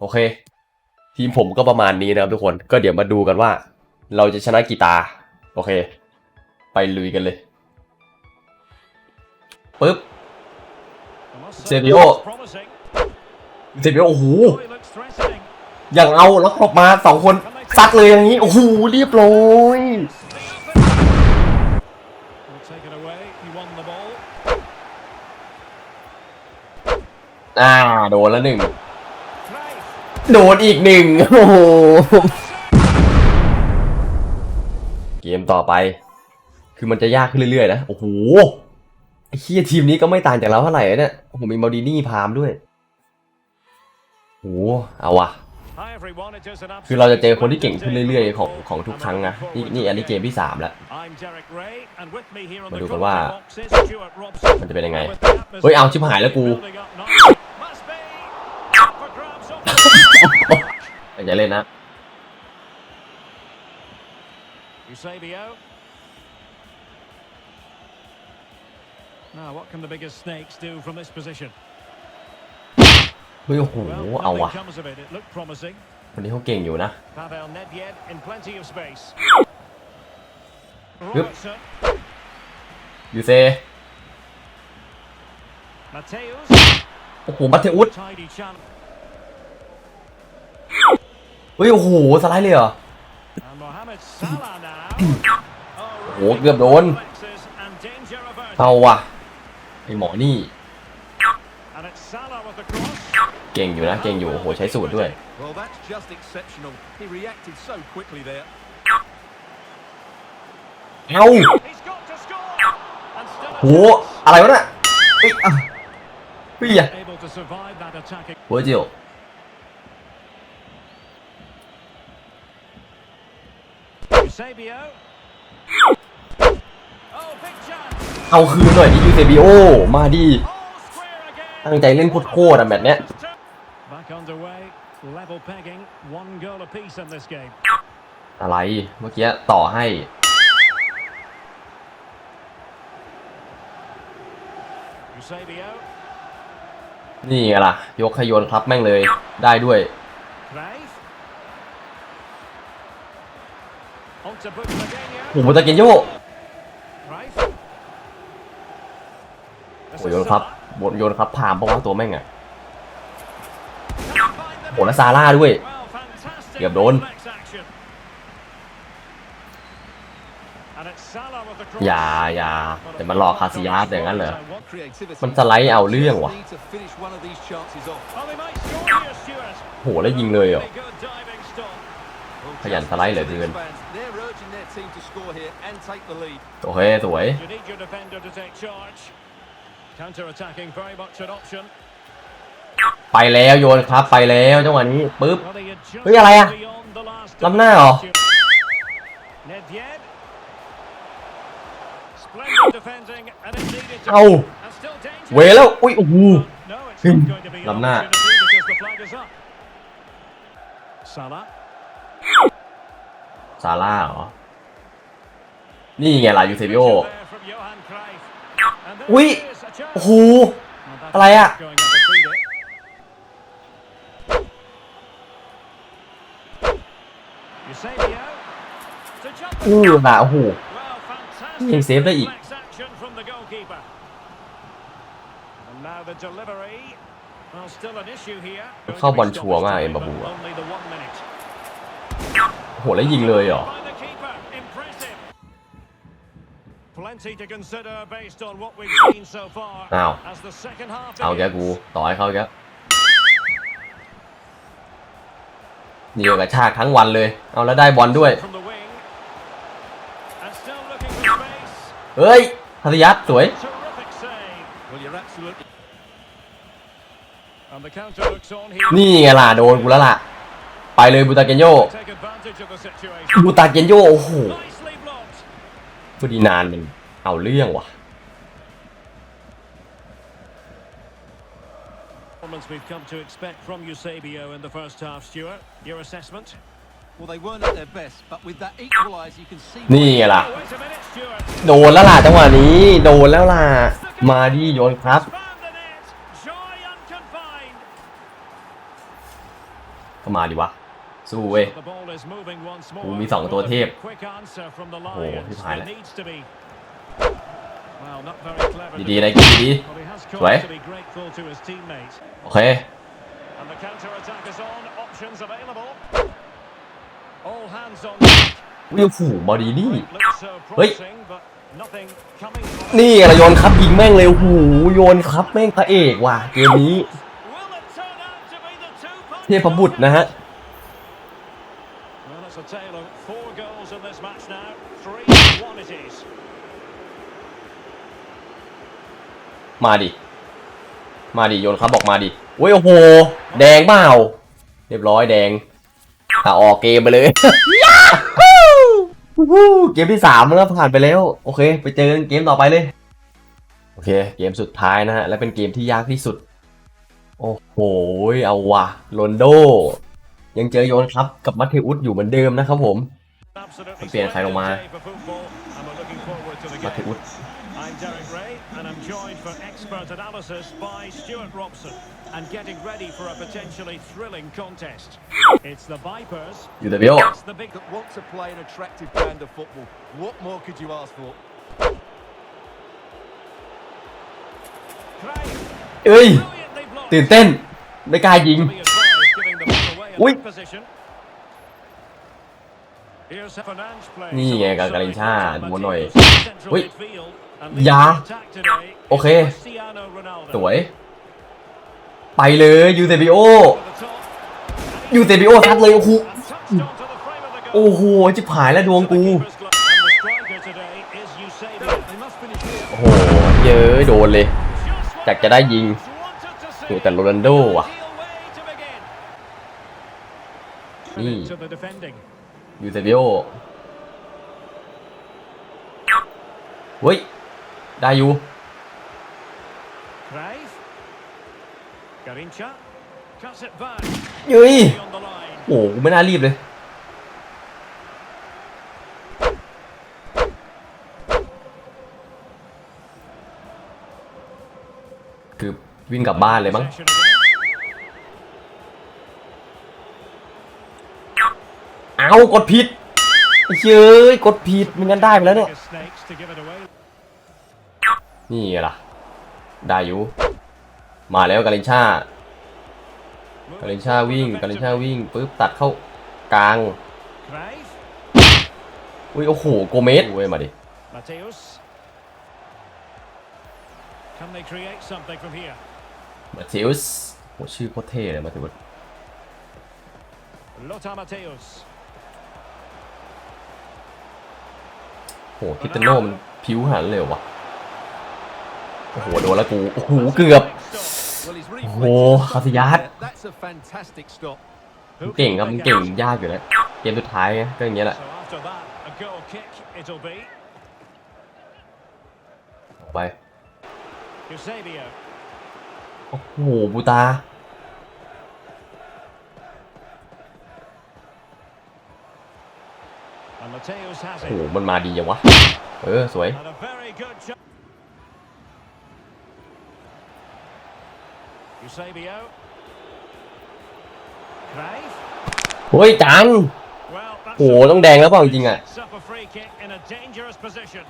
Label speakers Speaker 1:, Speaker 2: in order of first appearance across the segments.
Speaker 1: โอเค ทีมผมก็ประมาณนี้นะครับทุกคนก็เดี๋ยวมาดูกันว่า เราจะชนะกี่ตาโอเค ไปลุยกันเลยปึ๊บ
Speaker 2: เซบิโอ
Speaker 1: เซเบียโอ้โหอย่างเอาแล้วออกมาสองคนซัดเลยอย่างนี้ โอ้โหเรียบร้อยอ่า โดนแล้วหนึ่ง โดนอีกหนึ่งโอ้โหเกมต่อไป คือมันจะยากขึ้นเรื่อยๆนะ โอ้โหไอ้เฮียทีมนี้ก็ไม่ต่างจากเราเท่าไหร่นะเนี่ยโอ้โหมีมาดินี่พามด้วยโอ้โหเอาวะ
Speaker 2: คือเราจะเจอคนที่เก่งขึ้นเรื่อยๆ ของของทุกครั้งนะ นี่นี่อันนี้เกมที่ 3 แล้ว
Speaker 1: มาดูกั
Speaker 2: น
Speaker 1: ว่า มันจะเป็นยังไง
Speaker 2: เฮ้ย เอา
Speaker 1: เอาชิบหายแล้วกู อย่าเล่นนะ
Speaker 2: Now, what can the biggest snakes do from this position?
Speaker 1: เฮ้ยโอ้โห
Speaker 2: Well,
Speaker 1: เอา
Speaker 2: nothing
Speaker 1: วะ
Speaker 2: comes of it. It looked promising.
Speaker 1: คนนี้เขาเก่งอยู่นะ
Speaker 2: Pavel Nedved in plenty of space.
Speaker 1: Yep.
Speaker 2: Robertson,
Speaker 1: ยูเซ
Speaker 2: Mateus,
Speaker 1: โอ้โหมัตเทอุส
Speaker 2: tidy channel.
Speaker 1: เฮ้ยโอ้โหสไลด์เลยเหรอ
Speaker 2: And Mohamed Salah now.
Speaker 1: โอ้โหเกือบโดน
Speaker 2: Reflexes and danger averted.
Speaker 1: เอาวะไอหมอนี่
Speaker 2: And it's Salah with the cross.
Speaker 1: เก่งอยู่นะเก่งอยู่โอ้โหใช้สูตรด้วย
Speaker 3: Well, that's just exceptional. He reacted so quickly there.
Speaker 1: เอา
Speaker 2: He's got to score. And still a
Speaker 1: โหอะไรวะน่ะเฮ้ยอะเฮ้ยอะ
Speaker 2: chance. able to survive that attacking.
Speaker 1: หัวเจียว
Speaker 2: Eusebio. Oh, big chance.
Speaker 1: เอาคืนหน่อยดิยูเซบิโอมาดิ
Speaker 2: All square again.
Speaker 1: ตั้งใจเล่นโคตรๆอะแบบเนี้ย
Speaker 2: Back underway. Level pegging. One goal apiece in this game.
Speaker 1: อะไรเมื่อกี้ต่อให้
Speaker 2: Eusebio.
Speaker 1: นี่ไงล่ะ ยกขยนครับแม่งเลยได้ด้วย หมูตะเกียโยโหยนครับบทโยนครับผ่านเพราะว่าตัวแม่งอะโหและซาร่าด้วย เกือบโดน อย่าอย่าแต่มันรอคาซิยาสอย่างนั้นเหรอ มันสไลด์เอาเรื่องว่ะโหแล้วยิงเลยเหรอขยันสไลด์เหลือเกิน
Speaker 3: their team to score here and take the lead.
Speaker 1: โอเคสวย
Speaker 2: You need your defender to take charge. Counter-attacking very much an option.
Speaker 1: ไปแล้วโยนครับไปแล้วจังหวะนี้ปึ๊บ
Speaker 2: Well, he had just
Speaker 1: เฮ้ยอะไรอะ
Speaker 2: beyond the last
Speaker 1: ล้ำหน้าเหรอ
Speaker 2: Nedved. Splendid defending and it needed to
Speaker 1: เอา
Speaker 2: and still danger.
Speaker 1: เวแล้วอุ้ยโอ้โห
Speaker 2: No, it's
Speaker 1: Hmm.
Speaker 2: not going to be an
Speaker 1: ล้ำหน้า
Speaker 2: opportunity because the flag is up. Salah.
Speaker 1: ซาร่าเหรอ นี่ไงล่ะยูเซบิโอ
Speaker 2: อุ้ย
Speaker 1: โอ้โหอะไรอะอู้หนาหูยังเซฟได้อีก เข้าบอลชัวร์มากเอ็มบาบูอโหแล้วยิงเลยเหรอ อ้าว
Speaker 2: As the second half
Speaker 1: เอาแก
Speaker 2: begins.
Speaker 1: กูต่อให้เขาแกนี่ก็กระชากทั้งวันเลย เอาแล้วได้บอลด้วย
Speaker 2: From the wing. And still looking for space.
Speaker 1: เฮ้ยพัทยัตสวย
Speaker 2: Terrific save.
Speaker 3: Well, you're absolutely.
Speaker 2: And the counter looks on here.
Speaker 1: นี่ไงล่ะโดนกูแล้วล่ะ ไปเลยบูตาเกนโย
Speaker 2: Take advantage of the situation.
Speaker 1: บูตาเกนโยโอ้โห
Speaker 2: Nicely blocked.
Speaker 1: ฟูดีนานมัน เอาเรื่องว่ะ
Speaker 2: Performance we've come to expect from Eusebio in the first half, Stuart. Your assessment?
Speaker 3: Well, they weren't at their best, but with that equaliser, you can see.
Speaker 1: นี่ไงล่ะ
Speaker 2: Oh, wait a minute, Stuart.
Speaker 1: โดนแล้วล่ะจังหวะนี้ โดนแล้วล่ะ มาดิโยนครับ
Speaker 2: Found the net. Joy unconfined.
Speaker 1: ก็มาดิวะ สู้เว้ย
Speaker 2: The ball is moving once more.
Speaker 1: กูมีสองตัวเทพ
Speaker 2: Quick answer from the
Speaker 1: โอ้โห
Speaker 2: Lions.
Speaker 1: ที่ผ่านแล้ว ดีๆนะกินดี
Speaker 2: Well, he has
Speaker 1: สวย
Speaker 2: cause to be grateful to his teammates.
Speaker 1: ๆโอเค
Speaker 2: And the counter attack is on. Options available. All hands on.
Speaker 1: อุ้ยโอ้โหบอดีนี่
Speaker 2: Looks so
Speaker 1: Wait.
Speaker 2: promising, but nothing coming from it.
Speaker 1: นี่ไงล่ะโยนครับยิงแม่งเลยโอ้โหโยนครับแม่งพระเอกว่ะเกมนี้
Speaker 2: Will it turn out to be the two
Speaker 1: เทพบุตรนะฮะ
Speaker 2: Well, it's a tale of four goals in this match now. Three-one it is.
Speaker 1: มาดิ มาดิโยนครับบอกมาดิโอ้ยโอ้โห แดงเปล่าเรียบร้อยแดงอะออกเกมไปเลยฮู้เกมที่สามแล้วผ่านไปแล้ว โอเค ไปเจอกันเกมต่อไปเลย โอเค เกมสุดท้ายนะฮะ และเป็นเกมที่ยากที่สุด โอ้โห เอาว่ะโรนโด ยังเจอโยนครับกับมัตเทอุสอยู่เหมือนเดิมนะครับผม
Speaker 2: Absolutely
Speaker 1: เปลี่ยนใครลงมา
Speaker 2: splendid day for football, and we're looking forward to the
Speaker 1: มัตเท
Speaker 2: game.
Speaker 1: อุส
Speaker 2: I'm Derek Ray, and I'm joined for expert analysis by Stuart Robson, and getting ready for a potentially thrilling contest. It's the Vipers.
Speaker 1: อยู่แต่เบี้ยว
Speaker 2: It's the big.
Speaker 3: That want to play an attractive brand of football. What more could you ask for?
Speaker 2: Craig,
Speaker 1: เอ้ย
Speaker 2: brilliantly blocked.
Speaker 1: ตื่นเต้น ไม่กล้ายิง
Speaker 2: To be advised, giving the ball away in
Speaker 1: Ui.
Speaker 2: that position. Here's Fernandes play.
Speaker 1: นี่ไงกับกาลินชาดูหน่อย
Speaker 2: Central
Speaker 1: อุ้ย
Speaker 2: midfield, and
Speaker 1: อ ยา โอเค สวย ไปเลยยูเซบิโอยูเซบิโอทัดเลย โอ้โหโอ้โหจิบหายแล้วดวงกู โอ้โห เยอะโดนเลยจากจะได้ยิงอยู่แต่โรนันโดว่ะ นี่ยูเซบิโอเฮ้ย ได้อยู่
Speaker 2: Cruyff. Garincha. Cuts it back.
Speaker 1: เย้ย
Speaker 2: On the line.
Speaker 1: โอ้โหไม่น่ารีบเลยคือวิ่งกลับบ้านเลยมั้ง
Speaker 2: Possession again.
Speaker 1: เอากดผิดไอ้เย้ยกดผิดไม่งั้นได้ไปแล้วเนี่ย
Speaker 2: Biggest snakes to give it away.
Speaker 1: นี่ไงล่ะ ได้อยู่ มาแล้วกาลินชากาลินชาวิ่งกาลินชาวิ่งปุ๊บตัดเข้ากลาง
Speaker 2: Cruyff.
Speaker 1: อุ้ยโอ้โหโกเมสเว้ยมาดิ
Speaker 2: Mateus. Can they create something from here?
Speaker 1: มาเทอุสโหชื่อโคตรเท่เลยมาเทอุส
Speaker 2: Lothar Mateus.
Speaker 1: โหคิตเตโนมันผิวหันเลยเหรอวะ โอ้โหโดนแล้วกูโอ้โหเกือบ
Speaker 3: โอ้โหคาสิ
Speaker 1: ยัสเก่งครับเก่งยากอยู่แล้วเกมสุดท้ายก็อย่างเงี้ยแหละไปโอ้โหบูตาโอ้โหมันมาดีอย่างวะ เออ สวย
Speaker 2: Eusebio. Cruyff.
Speaker 1: เฮ้ยจัง
Speaker 2: Well, that's
Speaker 1: โอ้โห
Speaker 2: a-
Speaker 1: ต้องแดงแล้วเปล่าจริงๆอะ
Speaker 2: Sets up a free kick in a dangerous position.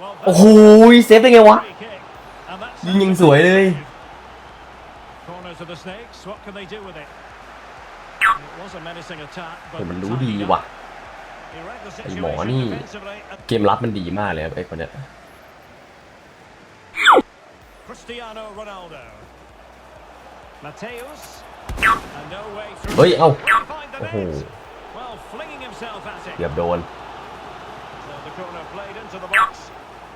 Speaker 2: Well,
Speaker 1: โอ้โหเซฟได้ไงวะ
Speaker 2: free kick. And that's
Speaker 1: ยิงยังสวยเลย
Speaker 2: Corner to the snakes. What can they do with it? It was a menacing attack,
Speaker 1: โอ้
Speaker 2: but
Speaker 1: มันรู้
Speaker 2: tied
Speaker 1: ดี
Speaker 2: up.
Speaker 1: ว่ะ
Speaker 2: He read the
Speaker 1: ไอหมอ
Speaker 2: situation
Speaker 1: นี่
Speaker 2: defensively.
Speaker 1: เกมรับมันดีมากเลยครับไอ้คนเนี้ย
Speaker 2: Cristiano Ronaldo. Mateus. And no way through.
Speaker 1: เฮ้ย เอ้า
Speaker 2: Find the
Speaker 1: โอ้โห
Speaker 2: net. Well, flinging himself at it.
Speaker 1: เกือบโดน
Speaker 2: So the corner played into the box.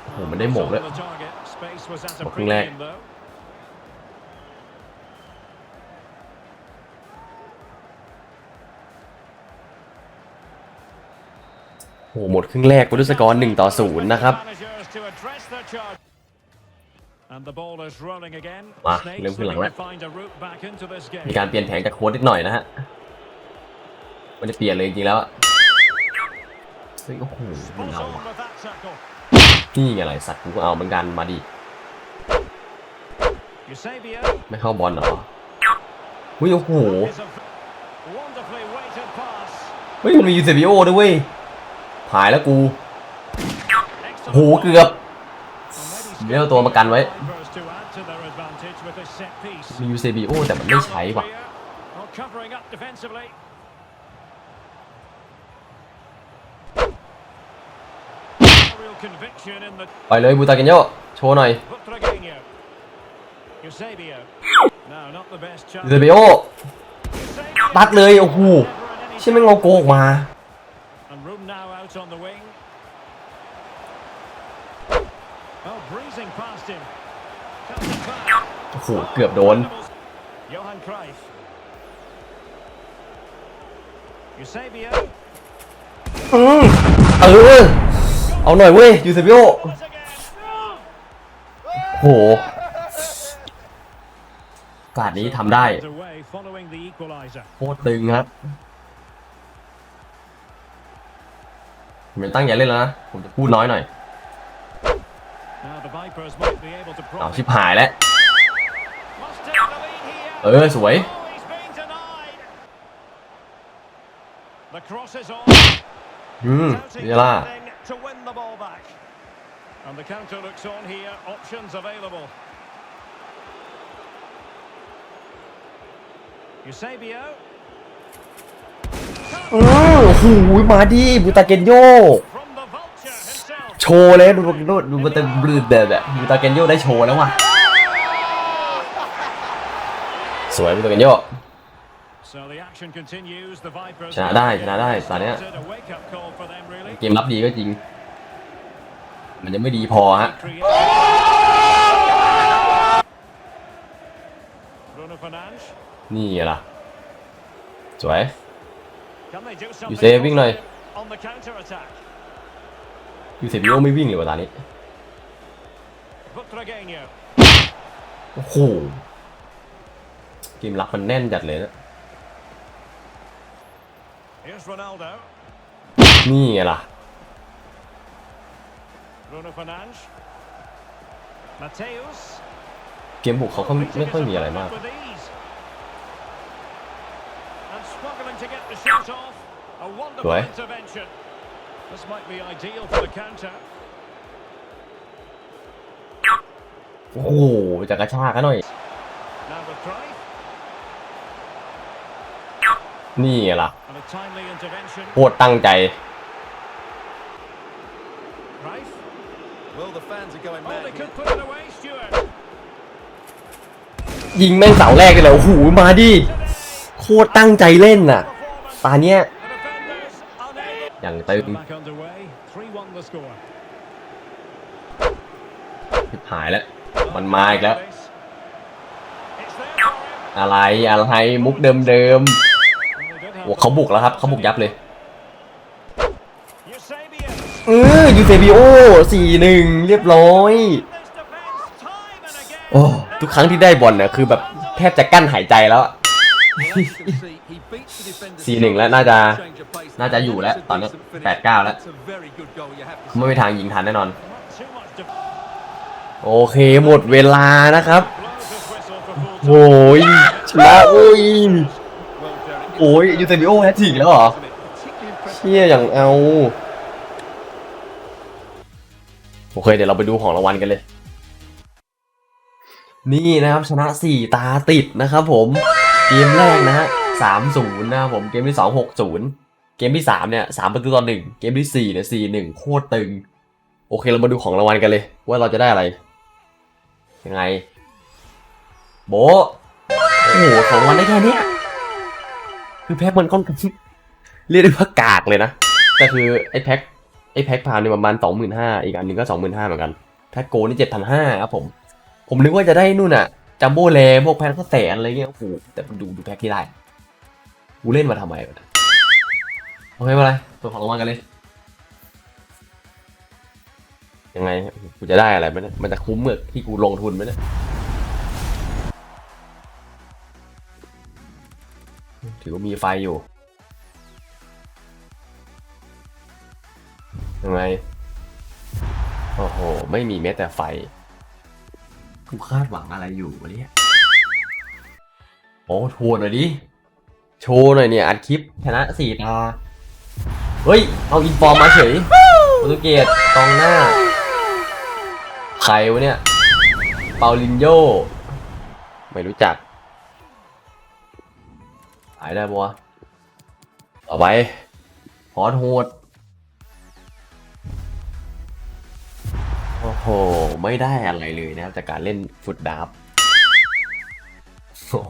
Speaker 1: โอ้โห มันได้หมงด้วย
Speaker 2: On the target. Space was at a
Speaker 1: หมงครึ่งแรก
Speaker 2: premium though.
Speaker 1: โอ้โห หมดครึ่งแรกกูด้วยสกอร์หนึ่งต่อศูนย์นะครับ
Speaker 2: Managers to address their charge. And the ball is rolling again.
Speaker 1: มา
Speaker 2: Snakes
Speaker 1: เริ่มขึ้นหลัง
Speaker 2: looking
Speaker 1: แล้ว
Speaker 2: to find a route back into this
Speaker 1: มี
Speaker 2: game.
Speaker 1: การเปลี่ยนแผนจากโค้ชนิดหน่อยนะฮะมันจะเปลี่ยนเลยจริงๆแล้วอะเฮ้ยโอ้โหมัน
Speaker 2: Spot
Speaker 1: เอา
Speaker 2: on with that tackle.
Speaker 1: นี่ไงไรสัตว์กูก็เอาเหมือนกันมาดิ
Speaker 2: Eusebio
Speaker 1: ไม่เข้าบอลเหรออุ้ยโอ้โห
Speaker 2: is a wonderfully weighted pass.
Speaker 1: เฮ้ยมันมียูเซบิโอด้วยเว้ยหายแล้วกู
Speaker 2: Excellent
Speaker 1: โหเกือบ
Speaker 2: Well, maybe
Speaker 1: เรียวตัวประกันไว้มียูเซบิโอแต่มันไม่ใช้ว่ะไปเลยบูตากินโยโชว์หน่อยยูเซบิโอตัดเลย โอ้โหใช่ไหมงเอาโกอกมา
Speaker 2: And room now out on the wing. Oh, breezing past him. Cuts it back.
Speaker 1: โอ้โหเกือบโดน
Speaker 2: Johan Cruyff. Eusebio.
Speaker 1: อืมเออ เอาหน่อยเว้ย ยูเซบิโอ
Speaker 2: Once again.
Speaker 1: โหการนี้ทำได้
Speaker 2: Away following the equaliser.
Speaker 1: โคตรตึงครับผมยังตั้งใจเล่นแล้วนะ ผมจะพูดน้อยหน่อย เอา
Speaker 2: profit.
Speaker 1: ชิบหายแล้ว
Speaker 2: Must take the lead here.
Speaker 1: เออ สวย
Speaker 2: Oh, he's been denied. The cross is on.
Speaker 1: อืม
Speaker 2: Touting
Speaker 1: นี่ล่ะ
Speaker 2: something to win the ball back. And the counter looks on here. Options available. Eusebio.
Speaker 1: อือโอ้โหมาดิบูตาเกนโย
Speaker 2: From the vulture himself.
Speaker 1: โช ว์เลยดูดูดูบูตาบลูเดแบบบูตาเกนโยได้โชว์แล้วว่ะสวยบูตาเกนโย
Speaker 2: So the action continues. The Vipers.
Speaker 1: ชนะได้ชนะได้ตอนเนี้ย
Speaker 2: A wake-up call for them, really.
Speaker 1: เกมรับดีก็จริง มันยังไม่ดีพอฮะ
Speaker 2: Bruno Fernandes.
Speaker 1: นี่ไงล่ะสวย
Speaker 2: Can they do
Speaker 1: You
Speaker 2: something
Speaker 1: saving now.
Speaker 2: on the counter attack?
Speaker 1: ยูเซบิโอไม่วิ่งเลยว่ะตอนนี้
Speaker 2: Butragueño.
Speaker 1: โอ้โหเกมรับมันแน่นจัดเลยนะ
Speaker 2: Here's Ronaldo.
Speaker 1: นี่ไงล่ะ
Speaker 2: Bruno Fernandes. Mateus.
Speaker 1: เกมบุกเขาก็ไม่ค่อยมีอะไรมาก
Speaker 2: With ease. And This might be ideal for the counter.
Speaker 1: โอ้โหจะกระชากกันหน่อย
Speaker 2: Now with Cruyff.
Speaker 1: นี่ไงล่ะ
Speaker 2: And a timely intervention.
Speaker 1: โคตรตั้งใจ
Speaker 2: Cruyff.
Speaker 3: Well, the fans are going
Speaker 2: Oh,
Speaker 3: mad
Speaker 2: they
Speaker 3: here.
Speaker 2: could put it away, Stuart.
Speaker 1: ยิงแม่งเสาแรกเลยเลยโอ้โหมาดิโคตรตั้งใจเล่นน่ะ
Speaker 2: Performance.
Speaker 1: ตาเนี้ย
Speaker 2: The defenders unable.
Speaker 1: อย่างตึง
Speaker 2: Back underway. 3-1 the score.
Speaker 1: ชิบหายแล้ว มันมาอีกแล้ว
Speaker 2: It's there for him.
Speaker 1: อะไร อะไร มุกเดิม
Speaker 2: And they did
Speaker 1: ๆ
Speaker 2: have
Speaker 1: โอ้เขาบุกแล้วครับ เขาบุกยับเลย
Speaker 2: Eusebio.
Speaker 1: เออยูเซบิโอสี่หนึ่งเรียบร้อย
Speaker 2: This defense time and again.
Speaker 1: โอ้ทุกครั้งที่ได้บอลเนี่ยคือแบบแทบจะกั้นหายใจแล้วอะ
Speaker 3: Well, as you can see, he beats the defenders
Speaker 1: สี่หนึ่งแล้วน่าจะ
Speaker 3: change of pace.
Speaker 1: น่าจะอยู่แล้ว
Speaker 3: It's a
Speaker 1: ตอนเนี้ย
Speaker 3: decent finish.
Speaker 1: แปดเก้าแล้ว
Speaker 3: It's a very good goal, you have to
Speaker 1: ไม่มีทางยิงทันแน่นอน
Speaker 2: Not too much to
Speaker 1: โอเคหมดเวลานะครับ
Speaker 2: blows his whistle for full
Speaker 1: โอ้ยชนะโอ้ย
Speaker 3: Well, Derek,
Speaker 1: โอ้ยยูเซบิโอแฮตทริกแล้วเหรอ
Speaker 3: isn't it? Particularly impressive.
Speaker 1: เชี่ยอย่างเอาโอเคเดี๋ยวเราไปดูของรางวัลกันเลย นี่นะครับชนะ 4 ตาติดนะครับผม เกมแรกนะฮะ3-0นะครับผมเกมที่2 6-0 เกมที่3เนี่ย3ประตูต่อ1เกมที่4เนี่ย4-1โคตรตึง โอเคเรามาดูของรางวัลกันเลย ว่าเราจะได้อะไร ยังไง โบโอ้โหของรางวัลได้แค่นี้คือแพ็คมันค่อนข้างเรียกได้ว่ากากเลยนะแต่คือไอ้แพ็คไอ้แพ็คพามเนี่ยประมาณสองหมื่นห้าอีกอันหนึ่งก็สองหมื่นห้าเหมือนกันแพ็คโกนี่เจ็ดพันห้าครับผม ผมนึกว่าจะได้นู่นอะจัมโบ้แลพวกแพ็คก็แสนอะไรเงี้ยโอ้โหแต่ดูดูแพ็คที่ได้กูเล่นมาทำไมวะ โอเคมาเลยตัวของรางวัลกันเลย ยังไงกูจะได้อะไรไหมเนี่ยมันจะคุ้มเมื่อที่กูลงทุนไหมเนี่ยถือว่ามีไฟอยู่ ยังไง โอ้โห ไม่มีแม้แต่ไฟ กูคาดหวังอะไรอยู่วะเนี่ยโอ้โชว์หน่อยดิ โชว์หน่อยเนี่ย อัดคลิปชนะสี่ตา เฮ้ย เอาอินฟอร์มมาเฉยโปรตุเกสกองหน้า ใครวะเนี่ย เปาลินโย ไม่รู้จัก หายได้ปะวะต่อไปพอดโหด โอ้โห ไม่ได้อะไรเลยนะครับจากการเล่นฟุตดับโอ้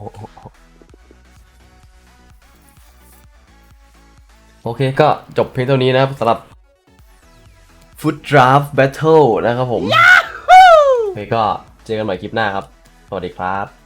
Speaker 1: โหโอเคก็จบเพียงเท่านี้นะครับสำหรับ Foot Draft Battle นะครับผมโอเคก็เจอกันใหม่คลิปหน้าครับ สวัสดีครับ